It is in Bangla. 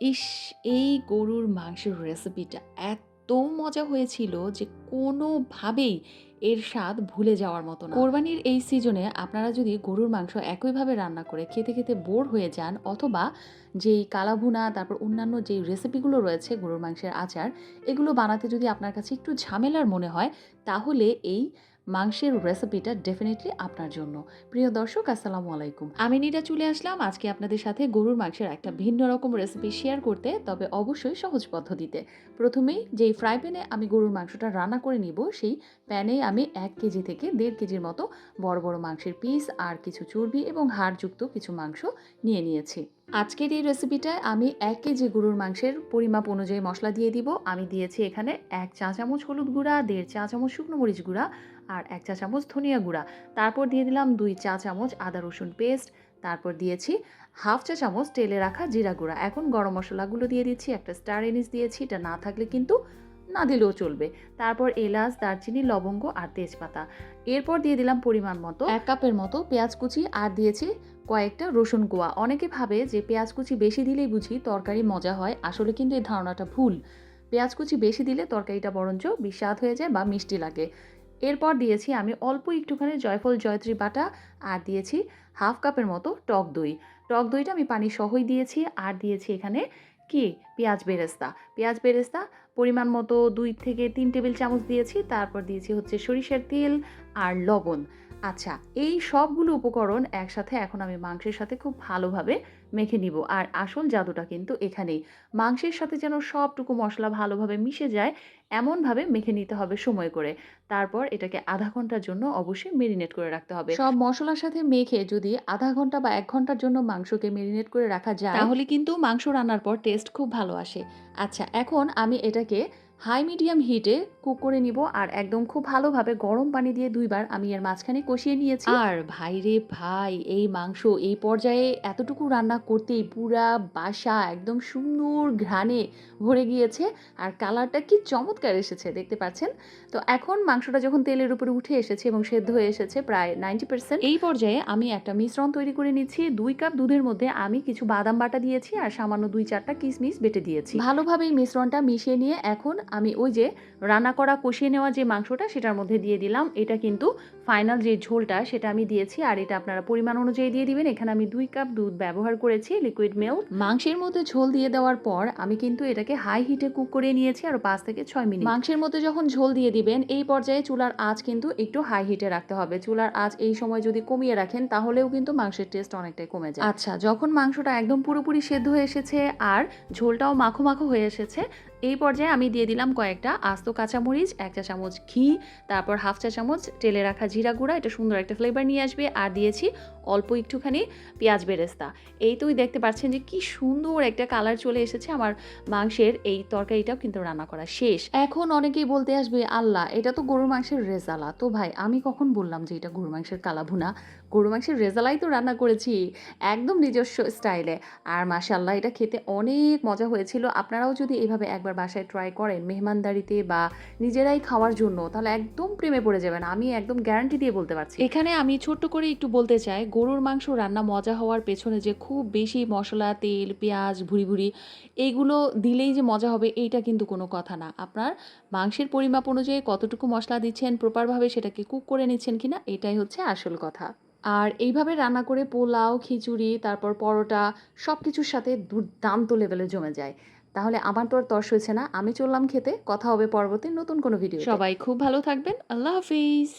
ইস! এই গরুর মাংসের রেসিপিটা এত মজা হয়েছিল যে কোনোভাবেই এর স্বাদ ভুলে যাওয়ার মতো না। কোরবানির এই সিজনে আপনারা যদি গরুর মাংস একইভাবে রান্না করে খেতে, খেতে বোর হয়ে যান অথবা যেই কালাভুনা তারপর অন্যান্য যেই রেসিপিগুলো রয়েছে গরুর মাংসের আচার, এগুলো বানাতে যদি আপনার কাছে একটু ঝামেলার মনে হয় তাহলে এই মাংসের রেসিপিটা ডেফিনেটলি আপনার জন্য। প্রিয় দর্শক আসসালামু আলাইকুম। আমি নীরা চলে আসলাম আজকে আপনাদের সাথে গরুর মাংসের একটা ভিন্ন রকম রেসিপি শেয়ার করতে তবে অবশ্যই সহজ পদ্ধতিতে। প্রথমেই যেই ফ্রাই প্যানে আমি গরুর মাংসটা রান্না করে নিব সেই প্যানে আমি এক কেজি থেকে দেড় কেজির মতো বড়, বড় মাংসের পিস আর কিছু চর্বি এবং হাড়যুক্ত কিছু মাংস নিয়ে নিয়েছি। আজকের এই রেসিপিটায় আমি এক কেজি গরুর মাংসের পরিমাপ অনুযায়ী মশলা দিয়ে দিব। আমি দিয়েছি এখানে এক চা চামচ হলুদ গুঁড়া, দেড় চা চামচ শুকনো মরিচ গুঁড়া আর এক চা চামচ ধনিয়া গুঁড়া। তারপর দিয়ে দিলাম দুই চা চামচ আদা রসুন পেস্ট। তারপর দিয়েছি হাফ চা চামচ তেলে রাখা জিরা গুঁড়া। এখন গরম মশলাগুলো দিয়ে দিচ্ছি। একটা স্টার এনিস দিয়েছি। এটা না থাকলে কিন্তু না দিলেও চলবে। তারপর এলাচ, দারচিনি, লবঙ্গ আর তেজপাতা। এরপর দিয়ে দিলাম পরিমাণ মতো এক কাপের মতো পেঁয়াজ কুচি আর দিয়েছি কয়েকটা রসুন কোয়া। অনেকে ভাবে যে পেঁয়াজ কুচি বেশি দিলেই বুঝি তরকারি মজা হয়। আসলে কিন্তু এই ধারণাটা ভুল। পেঁয়াজ কুচি বেশি দিলে তরকারিটা বরঞ্চ বিস্বাদ হয়ে যায় বা মিষ্টি লাগে। এরপর দিয়েছি আমি অল্প একটুখানি জয়ফল জয়ত্রী বাটা আর দিয়েছি হাফ কাপের মতো টক দই। টক দইটা আমি পানি সহই দিয়েছি আর দিয়েছি এখানে কি পেঁয়াজ বেরেস্তা। পেঁয়াজ বেরেস্তা পরিমাণ মতো দুই থেকে তিন টেবিল চামচ দিয়েছি। তারপর দিয়েছি হচ্ছে সরিষার তেল আর লবণ। আচ্ছা এই সবগুলো উপকরণ একসাথে এখন আমি মাংসের সাথে খুব ভালোভাবে মেখে নিব। আর আসল জাদুটা কিন্তু এখানেই। মাংসের সাথে যেন সবটুকু মশলা ভালোভাবে মিশে যায় এমনভাবে মেখে নিতে হবে সময় করে। তারপর এটাকে আধা ঘণ্টার জন্য অবশ্যই মেরিনেট করে রাখতে হবে। সব মশলার সাথে মেখে যদি আধা ঘণ্টা বা এক ঘণ্টার জন্য মাংসকে মেরিনেট করে রাখা যায় তাহলে কিন্তু মাংস রান্নার পর টেস্ট খুব ভালো আসে। আচ্ছা এখন আমি এটাকে হাই মিডিয়াম হিটে কুক করে নিব আর একদম খুব ভালোভাবে গরম পানি দিয়ে দুইবার আমি এর মাঝখানে কষিয়ে নিয়েছি। আর ভাইরে ভাই এই মাংস এই পর্যায়ে এতটুকু রান্না করতেই পুরা বাসা একদম সুন্দর ঘ্রাণে ভরে গিয়েছে আর কালারটা কি চমৎকার এসেছে দেখতে পাচ্ছেন। তো এখন মাংসটা যখন তেলের উপরে উঠে এসেছে এবং সেদ্ধ হয়ে এসেছে প্রায় 90% এই পর্যায়ে আমি একটা মিশ্রণ তৈরি করে নিচ্ছি। দুই কাপ দুধের মধ্যে আমি কিছু বাদাম বাটা দিয়েছি আর সামান্য ২-৪ টা কিশমিশ বেটে দিয়েছি। ভালোভাবে এই মিশ্রণটা মিশিয়ে নিয়ে এখন আমি ওই যে রান্না করা কষিয়ে নেওয়া যে মাংসটা সেটার মধ্যে দিয়ে দিলাম। এটা কিন্তু ফাইনাল যে ঝোলটা সেটা আমি দিয়েছি আর এটা আপনারা পরিমাণ অনুযায়ী দিয়ে দিবেন। এখানে আমি দুই কাপ দুধ ব্যবহার করেছি লিকুইড মিল্ক। মাংসের মধ্যে ঝোল দিয়ে দেওয়ার পর আমি কিন্তু এটাকে হাই হিটে কুক করে নিয়েছি আর পাঁচ থেকে ছয় মিনিট। মাংসের মধ্যে যখন ঝোল দিয়ে দিবেন এই পর্যায়ে চুলার আঁচ কিন্তু একটু হাই হিটে রাখতে হবে। চুলার আঁচ এই সময় যদি কমিয়ে রাখেন তাহলেও কিন্তু মাংসের টেস্ট অনেকটাই কমে যায়। আচ্ছা যখন মাংসটা একদম পুরোপুরি সেদ্ধ হয়ে এসেছে আর ঝোলটাও মাখো, মাখো হয়ে এসেছে এই পর্যায়ে আমি দিয়ে দিলাম কয়েকটা আস্ত কাঁচামরিচ, এক চা চামচ ঘি, তারপর হাফ চা চামচ তেলে রাখা জিরা গুঁড়া এটা সুন্দর একটা ফ্লেভার নিয়ে আসবে আর দিয়েছি অল্প একটুখানি পেঁয়াজ বেরেস্তা। এই তোই দেখতে পাচ্ছেন যে কি সুন্দর একটা কালার চলে এসেছে আমার মাংসের এই তরকারিটাও কিন্তু রান্না করা শেষ। এখন অনেকেই বলতে আসবে আল্লাহ এটা তো গরুর মাংসের রেজালা। তো ভাই আমি কখন বললাম যে এটা গরুর মাংসের কালাভুনা? গরুর মাংসের রেজালাই তো রান্না করেছি একদম নিজস্ব স্টাইলে। আর মাশাআল্লাহ এটা খেতে অনেক মজা হয়েছিল। আপনারাও যদি এভাবে একবার বাসায় ট্রাই করেন মেহমানদারিতে বা নিজেরাই খাওয়ার জন্য তাহলে একদম প্রেমে পড়ে যাবেন। আমি একদম গ্যারান্টি দিয়ে বলতে পারছি। এখানে আমি ছোট্ট করে একটু বলতে চাই গরুর মাংস রান্না মজা হওয়ার পেছনে যে খুব বেশি মশলা তেল, পেঁয়াজ, ভুড়ি, ভুড়ি এইগুলো দিলেই যে মজা হবে এইটা কিন্তু কোনো কথা না। আপনার মাংসের পরিমাপ অনুযায়ী কতটুকু মশলা দিচ্ছেন প্রপারভাবে সেটাকে কুক করে নিচ্ছেন কিনা এটাই হচ্ছে আসল কথা। আর এইভাবে রান্না করে পোলাও, খিচুড়ি, তারপর পরোটা সব কিছুর সাথে দুর্দান্ত লেভেলে জমে যায়। তাহলে আমার তো আর তর্স হয়েছে না। আমি চললাম খেতে। কথা হবে পরবর্তী নতুন কোনো ভিডিও সবাই খুব ভালো থাকবেন। আল্লাহ হাফিজ।